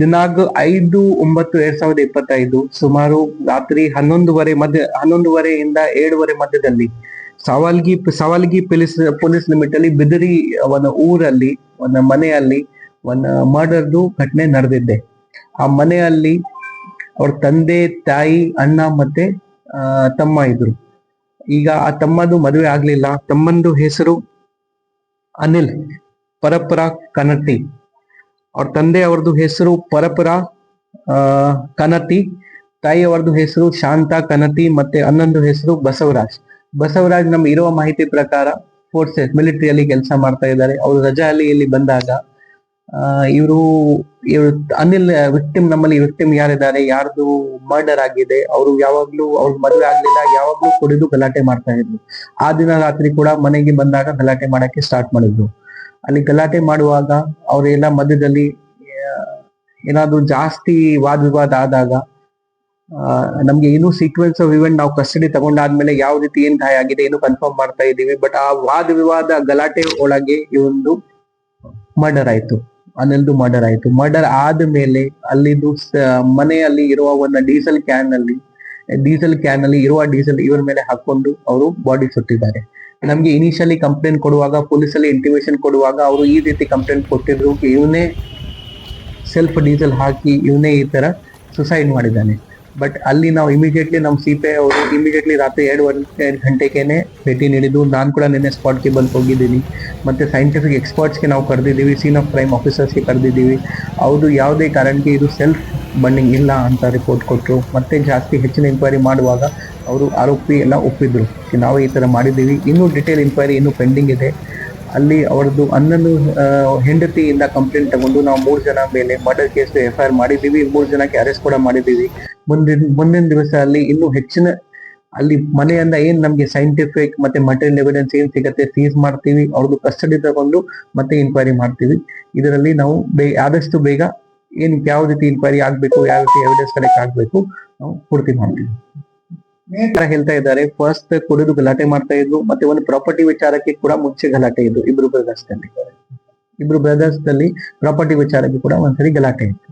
ದಿನಾಂಕ ಐದು ಒಂಬತ್ತು ಎರಡ್ ಸಾವಿರದ ಇಪ್ಪತ್ತೈದು, ಸುಮಾರು ರಾತ್ರಿ ಹನ್ನೊಂದುವರೆ ಮಧ್ಯ, ಹನ್ನೊಂದುವರೆಯಿಂದ ಏಳುವರೆ ಮಧ್ಯದಲ್ಲಿ ಸವಾಲ್ಗಿ ಸವಾಲ್ಗಿ ಪೊಲೀಸ್ ಪೊಲೀಸ್ ಲಿಮಿಟ್ ಅಲ್ಲಿ ಬಿದಿರಿ ಒಂದು ಊರಲ್ಲಿ ಒಂದು ಮನೆಯಲ್ಲಿ ಒಂದು ಮರ್ಡರ್ದು ಘಟನೆ ನಡೆದಿದ್ದೆ. ಆ ಮನೆಯಲ್ಲಿ ಅವ್ರ ತಂದೆ, ತಾಯಿ, ಅಣ್ಣ ಮತ್ತೆ ತಮ್ಮ ಇದ್ರು. ಈಗ ಆ ತಮ್ಮದು ಮದುವೆ ಆಗ್ಲಿಲ್ಲ. ತಮ್ಮಂದು ಹೆಸರು ಅನಿಲ್ ಪರಪರ ಕನಟಿ ಅವ್ರ ತಂದೆ ಅವ್ರದ್ದು ಹೆಸರು ಪರಪುರ ಆ, ಕನತಿ. ತಾಯಿ ಅವ್ರದ್ದು ಹೆಸರು ಶಾಂತ ಕನತಿ ಮತ್ತೆ ಅನ್ನೊಂದು ಹೆಸರು ಬಸವರಾಜ್. ಬಸವರಾಜ್ ನಮ್ಗೆ ಇರುವ ಮಾಹಿತಿ ಪ್ರಕಾರ ಫೋರ್ಸಸ್ ಮಿಲಿಟರಿಯಲ್ಲಿ ಕೆಲಸ ಮಾಡ್ತಾ ಇದ್ದಾರೆ. ಅವರು ರಜಾಯಲ್ಲಿ ಇಲ್ಲಿ ಬಂದಾಗ ಇವರು ಇವರು ಅನಿಲ್ ವಿಕ್ಟಿಮ್ ನಮ್ಮಲ್ಲಿ ವಿಕ್ಟಿಮ್ ಯಾರಿದ್ದಾರೆ ಯಾರ್ದು ಮರ್ಡರ್ ಆಗಿದೆ ಅವರು ಯಾವಾಗ್ಲೂ ಅವ್ರ ಮದುವೆ ಆಗ್ಲಿಲ್ಲ ಯಾವಾಗ್ಲೂ ಕುಡಿದು ಗಲಾಟೆ ಮಾಡ್ತಾ ಇದ್ರು. ಆ ದಿನ ರಾತ್ರಿ ಕೂಡ ಮನೆಗೆ ಬಂದಾಗ ಗಲಾಟೆ ಮಾಡಕ್ಕೆ ಸ್ಟಾರ್ಟ್ ಮಾಡಿದ್ರು. ಅಲ್ಲಿ ಗಲಾಟೆ ಮಾಡುವಾಗ ಅವರೆಲ್ಲ ಮಧ್ಯದಲ್ಲಿ ಏನಾದ್ರೂ ಜಾಸ್ತಿ ವಾದ ವಿವಾದ ಆದಾಗ ನಮ್ಗೆ ಏನು ಸೀಕ್ವೆನ್ಸ್ ಆಫ್ ಇವೆಂಟ್ ನಾವು ಕಸ್ಟಡಿ ತಗೊಂಡಾದ್ಮೇಲೆ ಯಾವ ರೀತಿ ಏನ್ ಗಾಯ ಆಗಿದೆ, ಏನು ಕನ್ಫರ್ಮ್ ಮಾಡ್ತಾ ಇದೀವಿ ಬಟ್ ಆ ವಾದ ವಿವಾದ ಗಲಾಟೆ ಒಳಗೆ ಈ ಒಂದು ಮರ್ಡರ್ ಆಯ್ತು. ಅನಿಲ್ದು ಮರ್ಡರ್ ಆಯ್ತು. ಮರ್ಡರ್ ಆದ್ಮೇಲೆ ಅಲ್ಲಿದು ಸ- ಮನೆಯಲ್ಲಿ ಇರುವ ಒಂದು ಡೀಸೆಲ್ ಕ್ಯಾನ್ ಅಲ್ಲಿ ಡೀಸೆಲ್ ಕ್ಯಾನ್ ಅಲ್ಲಿ ಇರುವ ಡೀಸೆಲ್ ಇವರ ಮೇಲೆ ಹಾಕೊಂಡು ಅವರು ಬಾಡಿ ಸುಟ್ಟಿದ್ದಾರೆ. ನಮ್ಗೆ ಇನಿಷಿಯಲಿ ಕಂಪ್ಲೇಂಟ್ ಕೊಡುವಾಗ, ಪೊಲೀಸಲ್ಲಿ ಇಂಟಿಮೇಷನ್ ಕೊಡುವಾಗ ಅವರು ಈ ರೀತಿ ಕಂಪ್ಲೇಂಟ್ ಕೊಟ್ಟಿದ್ರು ಇವನೇ ಸೆಲ್ಫ್ ಡೀಸೆಲ್ ಹಾಕಿ, ಇವನೇ ಈ ತರ ಸುಸೈಡ್ ಮಾಡಿದ್ದಾನೆ. ಬಟ್ ಅಲ್ಲಿ ನಾವು ಇಮಿಡಿಯೇಟ್ಲಿ ನಮ್ಮ ಸಿ ಪಿ ಅವರು ಇಮಿಡಿಯೇಟ್ಲಿ ರಾತ್ರಿ ಎರಡು ಎರಡು ಗಂಟೆಗೇನೆ ಭೇಟಿ ನೀಡಿದ್ದು. ನಾನು ಕೂಡ ನಿನ್ನೆ ಸ್ಪಾಟ್ಗೆ ಬಂದು ಹೋಗಿದ್ದೀನಿ. ಮತ್ತೆ ಸೈಂಟಿಫಿಕ್ ಎಕ್ಸ್ಪರ್ಟ್ಸ್ಗೆ ನಾವು ಕರೆದಿದ್ದೀವಿ ಸೀನ್ ಆಫ್ ಕ್ರೈಮ್ ಆಫೀಸರ್ಸ್ಗೆ ಕರೆದಿದ್ದೀವಿ. ಅವರು ಯಾವುದೇ ಕಾರಣಕ್ಕೆ ಇದು ಸೆಲ್ಫ್ ಬಂಡಿಂಗ್ ಇಲ್ಲ ಅಂತ ರಿಪೋರ್ಟ್ ಕೊಟ್ಟರು ಮತ್ತೆ ಜಾಸ್ತಿ ಹೆಚ್ಚಿನ ಇನ್ಕ್ವೈರಿ ಮಾಡುವಾಗ ಅವರು ಆರೋಪಿ ಎಲ್ಲ ಒಪ್ಪಿದ್ರು. ನಾವು ಈ ಥರ ಮಾಡಿದ್ದೀವಿ. ಇನ್ನೂ ಡಿಟೇಲ್ ಇನ್ಕ್ವೈರಿ ಇನ್ನೂ ಪೆಂಡಿಂಗ್ ಇದೆ. ಅಲ್ಲಿ ಅವರದ್ದು ಅಣ್ಣನು ಹೆಂಡತಿಯಿಂದ ಕಂಪ್ಲೇಂಟ್ ತಗೊಂಡು ನಾವು ಮೂರು ಜನ ಮೇಲೆ murder case F I R ಮಾಡಿದ್ದೀವಿ. ಮೂರು ಜನಕ್ಕೆ ಅರೆಸ್ಟ್ ಕೂಡ ಮಾಡಿದ್ದೀವಿ. ಮುಂದಿನ ಮುಂದಿನ ದಿವಸ ಅಲ್ಲಿ ಇನ್ನೂ ಹೆಚ್ಚಿನ ಅಲ್ಲಿ ಮನೆಯಿಂದ ಏನು ನಮಗೆ ಸೈಂಟಿಫಿಕ್ ಮತ್ತೆ ಮಟೀರಿಯಲ್ ಎವಿಡೆನ್ಸ್ ಏನು ಸಿಗುತ್ತೆ ಸೀಸ್ ಮಾಡ್ತೀವಿ. ಅವ್ರದ್ದು ಕಸ್ಟಡಿ ತಗೊಂಡು ಮತ್ತೆ ಇನ್ಕ್ವೈರಿ ಮಾಡ್ತೀವಿ. ಇದರಲ್ಲಿ ನಾವು ಬೇ, ಆದಷ್ಟು ಬೇಗ ಏನ್ ಯಾವ ರೀತಿ ಇನ್ಕ್ವೈರಿ ಆಗ್ಬೇಕು, ಯಾವ ರೀತಿ ಎವಿಡೆನ್ಸ್ ಕಲೆಕ್ಟ್ ಆಗ್ಬೇಕು, ನಾವು ಪೂರ್ತಿ ಮಾಡ್ತೀವಿ ಹೇಳ್ತಾ ಇದ್ದಾರೆ ಫಸ್ಟ್ ಕುಡಿದು ಗಲಾಟೆ ಮಾಡ್ತಾ ಇದ್ರು, ಮತ್ತೆ ಒಂದು ಪ್ರಾಪರ್ಟಿ ವಿಚಾರಕ್ಕೆ ಕೂಡ ಮುಂಚೆ ಗಲಾಟೆ ಇದ್ರು, ಇಬ್ರು ಬ್ರದರ್ಸ್ನಲ್ಲಿ ಇಬ್ರು ಬ್ರದರ್ಸ್ನಲ್ಲಿ ಪ್ರಾಪರ್ಟಿ ವಿಚಾರಕ್ಕೆ ಕೂಡ ಒಂದ್ಸರಿ ಗಲಾಟೆ ಇತ್ತು.